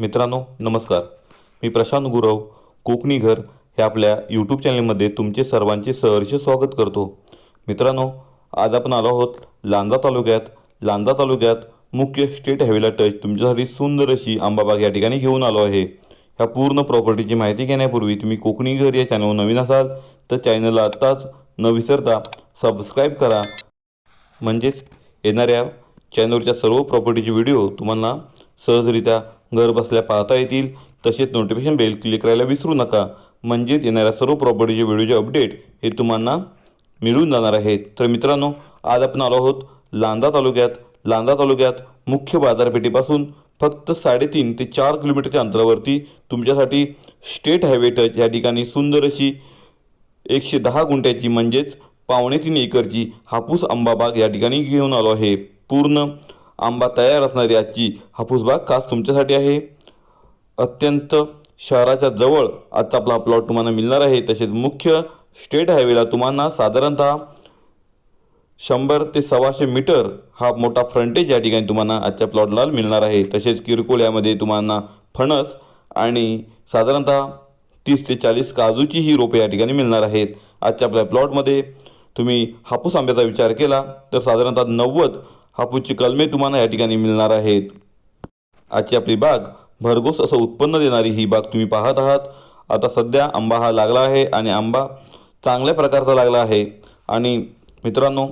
मित्रांनो नमस्कार. मी प्रशांत गुरव कोकणी घर हे आपल्या यूट्यूब चॅनलमध्ये तुमचे सर्वांचे सहर्ष स्वागत करतो. मित्रांनो आज आपण आलो आहोत लांजा तालुक्यात. लांजा तालुक्यात मुख्य स्टेट हायवेला टच तुमच्यासाठी सुंदर अशी आंबाबाग या ठिकाणी घेऊन आलो आहे. ह्या पूर्ण प्रॉपर्टीची माहिती घेण्यापूर्वी तुम्ही कोकणी घर या चॅनलवर नवीन असाल तर चॅनलला आत्ताच न विसरता सबस्क्राईब करा. म्हणजेच येणाऱ्या चॅनलवरच्या सर्व प्रॉपर्टीचे व्हिडिओ तुम्हाला सहजरित्या घरबसल्या पाहता येतील. तसेच नोटिफिकेशन बेल क्लिक करायला विसरू नका. म्हणजेच येणाऱ्या सर्व प्रॉपर्टीचे व्हिडिओचे अपडेट हे तुम्हाला मिळून जाणार आहेत. तर मित्रांनो आज आपण आलो आहोत लांजा तालुक्यात. लांजा तालुक्यात मुख्य बाजारपेठेपासून फक्त साडेतीन ते चार किलोमीटरच्या अंतरावरती तुमच्यासाठी स्टेट हायवे टच या ठिकाणी सुंदर अशी एकशे दहा गुंठ्याची म्हणजेच पावणे तीन एकरची हापूस आंबा बाग या ठिकाणी घेऊन आलो आहे. पूर्ण आंबा तयार असणारी आजची हापूस बाग खास तुमच्यासाठी आहे. अत्यंत शहराच्या जवळ आजचा आपला प्लॉट तुम्हाला मिळणार आहे. तसेच मुख्य स्टेट हायवेला तुम्हाला साधारणतः शंभर ते सव्वाशे मीटर हा मोठा फ्रंटेज या ठिकाणी तुम्हाला आजच्या प्लॉटला मिळणार आहे. तसेच किरकोळ यामध्ये तुम्हाला फणस आणि साधारणतः तीस ते चाळीस काजूची ही रोपे या ठिकाणी मिळणार आहेत. आजच्या आपल्या प्लॉटमध्ये तुम्ही हापूस आंब्याचा विचार केला तर साधारणतः नव्वद हापूसची कलमे तुम्हाला या ठिकाणी मिळणार आहेत. आजची आपली बाग भरघोस असं उत्पन्न देणारी ही बाग तुम्ही पाहत आहात. आता सध्या आंबा हा लागला आहे आणि आंबा चांगल्या प्रकारचा लागला आहे. आणि मित्रांनो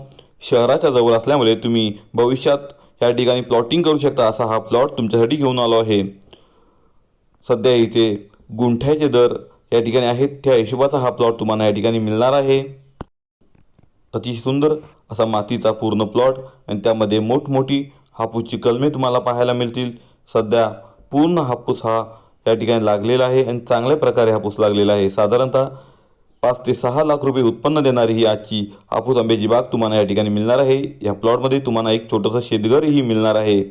शहराच्या जवळ असल्यामुळे तुम्ही भविष्यात या ठिकाणी प्लॉटिंग करू शकता असा हा प्लॉट तुमच्यासाठी घेऊन आलो आहे. सध्या इथे गुंठ्याचे दर या ठिकाणी आहेत. त्या हिशोबाचा हा प्लॉट तुम्हाला या ठिकाणी मिळणार आहे. अतिशय सुंदर असा मातीचा पूर्ण प्लॉट आणि त्यामध्ये मोठमोठी हापूसची कलमे तुम्हाला पाहायला मिळतील. सध्या पूर्ण हापूस हा या ठिकाणी लागलेला आहे आणि चांगल्या प्रकारे हापूस लागलेला आहे. साधारणतः पाच ते सहा लाख रुपये उत्पन्न देणारी ही आजची हापूस आंब्याची बाग तुम्हाला या ठिकाणी मिळणार आहे. या प्लॉटमध्ये तुम्हाला एक छोटंसं शेतघरही मिळणार आहे.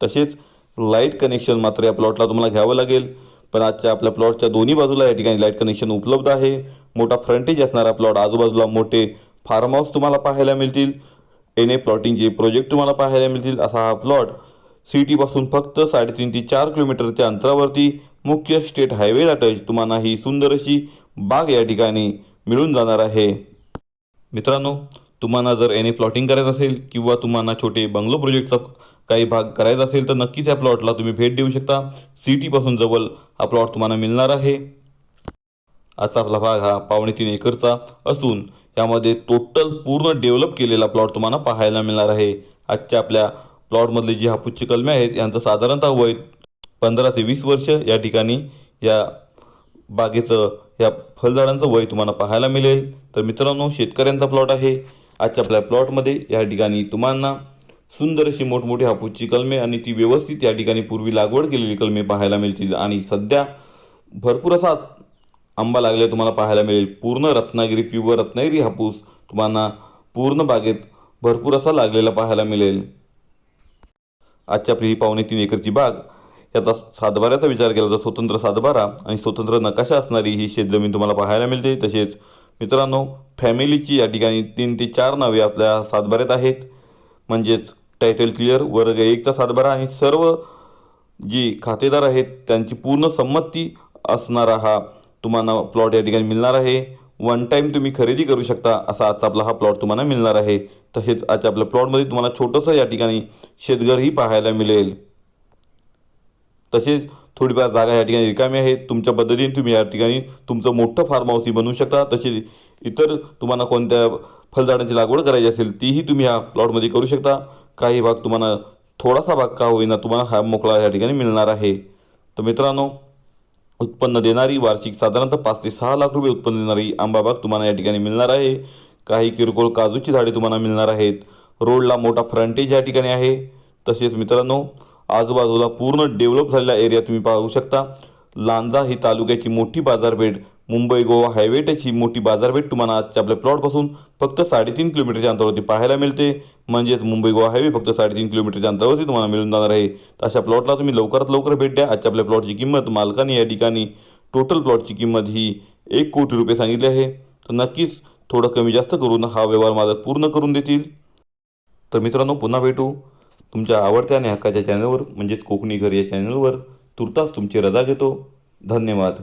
तसेच लाइट कनेक्शन मात्र या प्लॉटला तुम्हाला घ्यावं लागेल. पण आजच्या आपल्या प्लॉटच्या दोन्ही बाजूला या ठिकाणी लाइट कनेक्शन उपलब्ध आहे. मोठा फ्रंटेज असणारा प्लॉट आजूबाजूला मोठे फार्म हाऊस तुम्हाला पाहायला मिळतील. एन ए प्लॉटिंगचे प्रोजेक्ट तुम्हाला पाहायला मिळतील असा हा प्लॉट सिटीपासून फक्त साडेतीन ते चार किलोमीटरच्या अंतरावरती मुख्य स्टेट हायवेला टच तुम्हाला ही सुंदर अशी बाग या ठिकाणी मिळून जाणार आहे. मित्रांनो तुम्हाला जर एन ए प्लॉटिंग करायचं असेल किंवा तुम्हाला छोटे बंगलो प्रोजेक्टचा काही भाग करायचा असेल तर नक्कीच या प्लॉटला तुम्ही भेट देऊ शकता. सिटीपासून जवळ हा प्लॉट तुम्हाला मिळणार आहे. आजचा आपला भाग हा पावणे तीन एकरचा असून त्यामध्ये टोटल पूर्ण डेव्हलप केलेला प्लॉट तुम्हाला पाहायला मिळणार आहे. आजच्या आपल्या प्लॉटमधले जी हापूसची कलमे आहेत यांचं साधारणतः वय पंधरा ते वीस वर्ष या ठिकाणी या बागेचं या फळझाडांचं वय तुम्हाला पाहायला मिळेल. तर मित्रांनो शेतकऱ्यांचा प्लॉट आहे. आजच्या आपल्या प्लॉटमध्ये या ठिकाणी तुम्हाला सुंदर अशी मोठमोठी हापूसची कलमे आणि ती व्यवस्थित या ठिकाणी पूर्वी लागवड केलेली कलमे पाहायला मिळतील. आणि सध्या भरपूर असा आंबा लागले तुम्हाला पाहायला मिळेल. पूर्ण रत्नागिरी प्युअर रत्नागिरी हापूस तुम्हाला पूर्ण बागेत भरपूर असा लागलेला पाहायला मिळेल. आजच्या आपली ही पावणे तीन एकरची बाग. याचा सातबाऱ्याचा विचार केला तर स्वतंत्र सातबारा आणि स्वतंत्र नकाशा असणारी ही शेतजमीन तुम्हाला पाहायला मिळते. तसेच मित्रांनो फॅमिलीची या ठिकाणी तीन ते चार नावे आपल्या सातबाऱ्यात आहेत. म्हणजेच टायटल क्लिअर वर्ग एकचा सातबारा आणि सर्व जी खातेदार आहेत त्यांची पूर्ण संमती असणारा हा तुम्हाला प्लॉट या ठिकाणी मिळणार आहे. वन टाईम तुम्ही खरेदी करू शकता असा आजचा आपला हा प्लॉट तुम्हाला मिळणार आहे. तसेच आजच्या आपल्या प्लॉटमध्ये तुम्हाला छोटंसं या ठिकाणी शेतघरही पाहायला मिळेल. तसेच थोडीफार जागा या ठिकाणी रिकामी आहे तुमच्या पद्धतीने तुम्ही या ठिकाणी तुमचं मोठं फार्म हाऊसही बनवू शकता. तसेच इतर तुम्हाला कोणत्या फळझाडांची लागवड करायची असेल तीही तुम्ही ह्या प्लॉटमध्ये करू शकता. काही भाग तुम्हाला थोडासा भाग का होईना तुम्हाला हा मोकळा या ठिकाणी मिळणार आहे. तर मित्रांनो उत्पन्न देणारी वार्षिक साधारणतः पाच ते सहा लाख रुपये उत्पन्न देणारी आंबाबाग तुम्हाला या ठिकाणी मिळणार आहे. काही किरकोळ काजूची झाडे तुम्हाला मिळणार आहेत. रोडला मोठा फ्रंटेज या ठिकाणी आहे. तसेच मित्रांनो आजूबाजूला पूर्ण डेव्हलप झालेला एरिया तुम्ही पाहू शकता. लांजा ही तालुक्याची मोठी बाजारपेठ मुंबई गोवा हायवे टची मोठी बाजारपेठ तुम्हाला आजच्या आपल्या प्लॉटपासून फक्त साडेतीन किलोमीटरच्या अंतरावरती पाहायला मिळते. म्हणजेच मुंबई गोवा हायवे फक्त साडेतीन किलोमीटरच्या अंतरावरती तुम्हाला मिळून जाणार आहे. तर अशा प्लॉटला तुम्ही लवकरात लवकर भेट द्या. आजच्या आपल्या प्लॉटची किंमत मालकाने या ठिकाणी टोटल प्लॉटची किंमत ही एक कोटी रुपये सांगितली आहे. तर नक्कीच थोडं कमी जास्त करून हा व्यवहार माझा पूर्ण करून देतील. तर मित्रांनो पुन्हा भेटू तुमच्या आवडत्या आणि हक्काच्या चॅनलवर म्हणजेच कोकणी घर या चॅनलवर तुर्तास तुमची रजा घेतो. धन्यवाद.